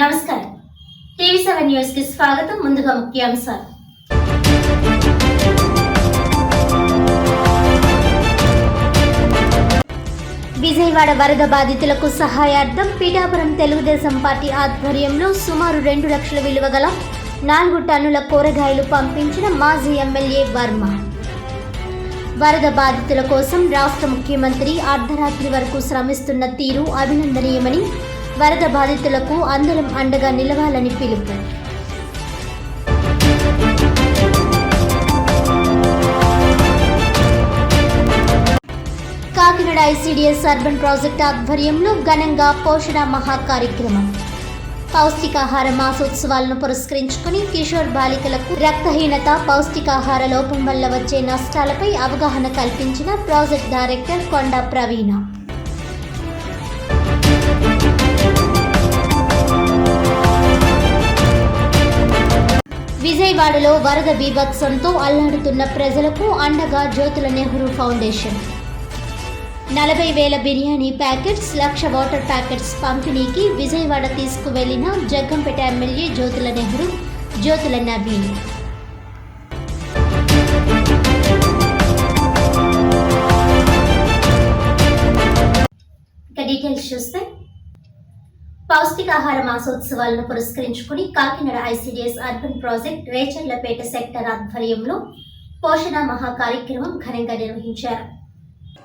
నమస్కారం. TV seven న్యూస్కి స్వాగతం. ముందుగా ముఖ్యాంశాలు. విజయవాడ వరద బాధితులకు సహాయార్థం పీఠాపురం తెలుగుదేశం పార్టీ ఆధ్వర్యంలో సుమారు రెండు లక్షల విలువ గల నాలుగు టన్నుల కూరగాయలు పంపించిన మాజీ ఎమ్మెల్యే వర్మ. వరద బాధితుల కోసం రాష్ట్ర ముఖ్యమంత్రి అర్ధరాత్రి వరకు శ్రమిస్తున్న తీరు అభినందనీయమని వరద బాధితులకు అందరం అండగా నిలవాలని పిలుపు. కాకినాడ ఐసీడీఎస్ అర్బన్ ప్రాజెక్ట్ ఆధ్వర్యంలో ఘనంగా పోషణ మహా కార్యక్రమం పౌష్టికాహార మాసోత్సవాలను పురస్కరించుకుని కిషోర్ బాలికలకు రక్తహీనత పౌష్టికాహార లోపం వల్ల వచ్చే నష్టాలపై అవగాహన కల్పించిన ప్రాజెక్ట్ డైరెక్టర్ కొండ ప్రవీణ. విజయవాడలో వరద బీభత్సంతో అల్లాడుతున్న ప్రజలకు అండగా జ్యోతుల నెహ్రూ ఫౌండేషన్. నలభై వేల బిర్యానీ ప్యాకెట్స్ లక్ష వాటర్ ప్యాకెట్స్ పంపిణీకి విజయవాడ తీసుకువెళ్ళిన జగ్గంపేట ఎమ్మెల్యే జ్యోతుల నెహ్రూ జ్యోతుల నవీన్. ఇక డీటెయిల్స్ చూస్తే పౌష్టికాహార మాసోత్సవాలను పురస్కరించుకుని Kakinada ICDS urban project Recharlapeta sector ఆధ్వర్యంలో పోషణ మహా కార్యక్రమం ఘనంగా నిర్వహించారు.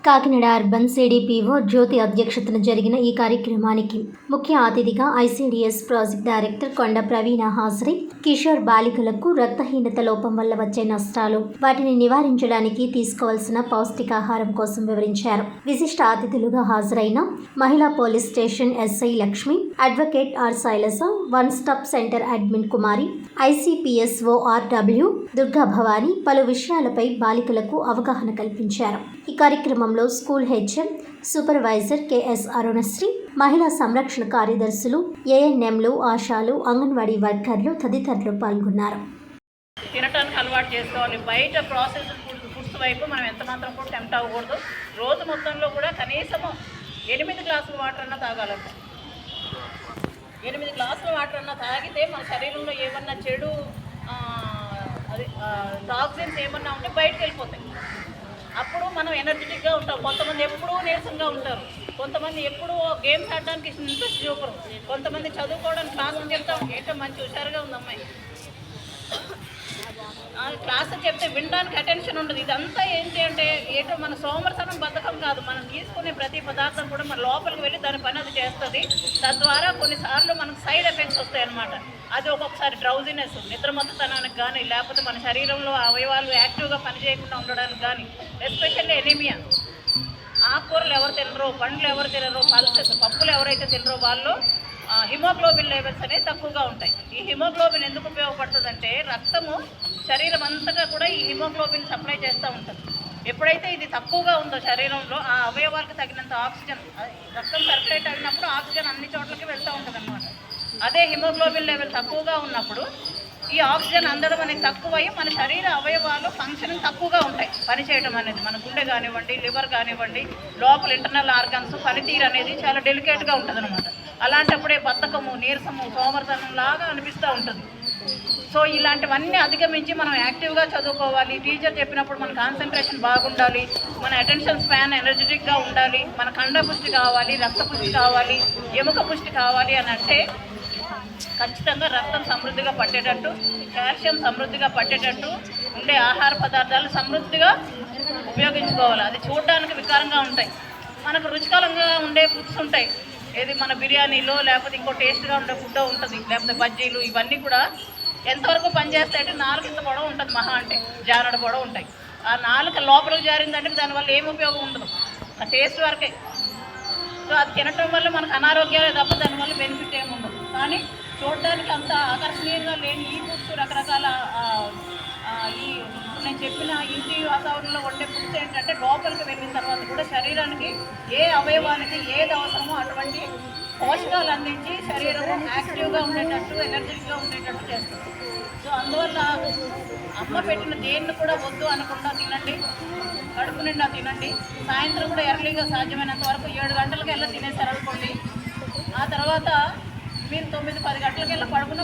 కాకినాడ అర్బన్ సిడిపిఓ జ్యోతి అధ్యక్షతన జరిగిన ఈ కార్యక్రమానికి ముఖ్య అతిథిగా ఐసీడీఎస్ ప్రాజెక్ట్ డైరెక్టర్ కొండ ప్రవీణ హాజరై కిషోర్ బాలికలకు రక్తహీనత లోపం వల్ల వచ్చే నష్టాలు వాటిని నివారించడానికి తీసుకోవాల్సిన పౌష్టికాహారం కోసం వివరించారు. విశిష్ట అతిథులుగా హాజరైన మహిళా police station SI Lakshmi advocate R Shailasa one stop centre admin Kumari ICPSO RW Durga Bhavani పలు విషయాలపై బాలికలకు అవగాహన కల్పించారు. ఈ కార్యక్రమంలో school HM supervisor KS Arunasri మహిళా సంరక్షణ కార్యదర్శులు ఏఎన్ఎంలు ఆశాలు అంగన్వాడీ వర్కర్లు తదితరులు పాల్గొన్నారు. తినటానికి అలవాటు చేసుకోవాలి బయట ప్రాసెస్ ఫుడ్స్ వైపు మనం ఎంత మాత్రం కూడా టెంప్ట్ అవ్వకూడదు. రోజు మొత్తంలో కూడా కనీసము ఎనిమిది గ్లాసుల వాటర్ అన్నా తాగాలంట. ఎనిమిది గ్లాసుల వాటర్ అన్నా తాగితే మన శరీరంలో ఏమన్నా చెడు అది టాక్సిన్స్ ఏమన్నా ఉంటే బయటకు వెళ్ళిపోతాయి. మనం ఎనర్జెటిక్గా ఉంటాం. కొంతమంది ఎప్పుడూ నీరసంగా ఉంటారు. కొంతమంది ఎప్పుడూ గేమ్స్ ఆడడానికి ఇంట్రెస్ట్ చూపరు. కొంతమంది చదువుకోవడానికి క్లాసులు చెప్తాం ఏంటో మంచి హుషారుగా ఉంది అమ్మాయి క్లాస్ చెప్తే వినడానికి అటెన్షన్ ఉండదు. ఇదంతా ఏంటి అంటే ఏటో మన సోమరతనం బద్ధకం కాదు. మనం తీసుకునే ప్రతి పదార్థం కూడా మన లోపలికి వెళ్ళి దాని పని అది చేస్తుంది. తద్వారా కొన్నిసార్లు మనకు సైడ్ ఎఫెక్ట్స్ వస్తాయి అన్నమాట అది ఒక్కొక్కసారి డ్రౌజినెస్ నిద్రమత్తతనానికి కానీ లేకపోతే మన శరీరంలో అవయవాలు యాక్టివ్గా పనిచేయకుండా ఉండడానికి కానీ ఎస్పెషల్లీ ఎనీమియా ఆకుకూరలు ఎవరు తినరో పండ్లు ఎవరు తినరో పల్సెస్ పప్పులు ఎవరైతే తినరో వాళ్ళు హిమోగ్లోబిన్ లెవెల్స్ అనేవి తక్కువగా ఉంటాయి. ఈ హిమోగ్లోబిన్ ఎందుకు ఏంటంటే రక్తము శరీరం అంతగా కూడా ఈ హిమోగ్లోబిన్ సప్లై చేస్తూ ఉంటుంది. ఎప్పుడైతే ఇది తక్కువగా ఉందో శరీరంలో ఆ అవయవాలకు తగినంత ఆక్సిజన్ రక్తం సర్క్యులేట్ అయినప్పుడు ఆక్సిజన్ అన్ని చోట్లకి వెళ్తూ ఉంటుంది అనమాట అదే హిమోగ్లోబిన్ లెవెల్ తక్కువగా ఉన్నప్పుడు ఈ ఆక్సిజన్ అందడం అనేది తక్కువై మన శరీర అవయవాలు ఫంక్షనింగ్ తక్కువగా ఉంటాయి. పనిచేయడం అనేది మన గుండె కానివ్వండి లివర్ కానివ్వండి లోపల ఇంటర్నల్ ఆర్గన్స్ పనితీరు అనేది చాలా డెలికేట్గా ఉంటుంది అనమాట అలాంటప్పుడే బద్ధకము నీరసము సోమర్తనం లాగా అనిపిస్తూ ఉంటుంది. సో ఇలాంటివన్నీ అధిగమించి మనం యాక్టివ్గా చదువుకోవాలి. టీచర్ చెప్పినప్పుడు మన కాన్సన్ట్రేషన్ బాగుండాలి. మన అటెన్షన్ స్పాన్ ఎనర్జెటిక్గా ఉండాలి. మన కండ పుష్టి కావాలి రక్త పుష్టి కావాలి ఎముక పుష్టి కావాలి అని అంటే ఖచ్చితంగా రక్తం సమృద్ధిగా పట్టేటట్టు కాల్షియం సమృద్ధిగా పట్టేటట్టు ఉండే ఆహార పదార్థాలు సమృద్ధిగా ఉపయోగించుకోవాలి. అది చూడడానికి వికారంగా ఉంటాయి. మనకు రుచికరంగా ఉండే ఫుడ్స్ ఉంటాయి. ఏది మన బిర్యానీలో లేకపోతే ఇంకో టేస్ట్గా ఉండే ఫుడ్ ఉంటుంది. లేకపోతే బజ్జీలు ఇవన్నీ కూడా ఎంతవరకు పనిచేస్తాయంటే నాలుగు ఇంత పొడవు ఉంటుంది మహా అంటే జానడ పొడవు ఉంటాయి. ఆ నాలుక లోపలికి జారిందంటే దానివల్ల ఏం ఉపయోగం ఉండదు. ఆ టేస్ట్ వరకే. సో అది తినటం వల్ల మనకు అనారోగ్యాలే తప్ప దానివల్ల బెనిఫిట్ ఏమి ఉండదు. కానీ చూడడానికి అంత ఆకర్షణీయంగా లేని ఈ ఫుడ్స్ రకరకాల ఈ నేను చెప్పిన ఇంటి వాతావరణంలో ఉండే ఫుడ్స్ ఏంటంటే లోపలికి వెళ్ళిన తర్వాత కూడా శరీరానికి ఏ అవయవానికి ఏది అవసరమో అటువంటి పోషకాలు అందించి శరీరము యాక్టివ్గా ఉండేటట్టు ఎనర్జెటిక్గా ఉండేటట్టు చేస్తుంది. సో అందువల్ల అమ్మ పెట్టిన దేన్ని కూడా వద్దు అనకుండా తినండి. కడుపు నిండా తినండి. సాయంత్రం కూడా ఎర్లీగా సాధ్యమైనంత వరకు ఏడు గంటలకు వెళ్ళి తినేసారనుకోండి ఆ తర్వాత మీరు తొమ్మిది పది గంటలకి వెళ్ళి పడుకున్న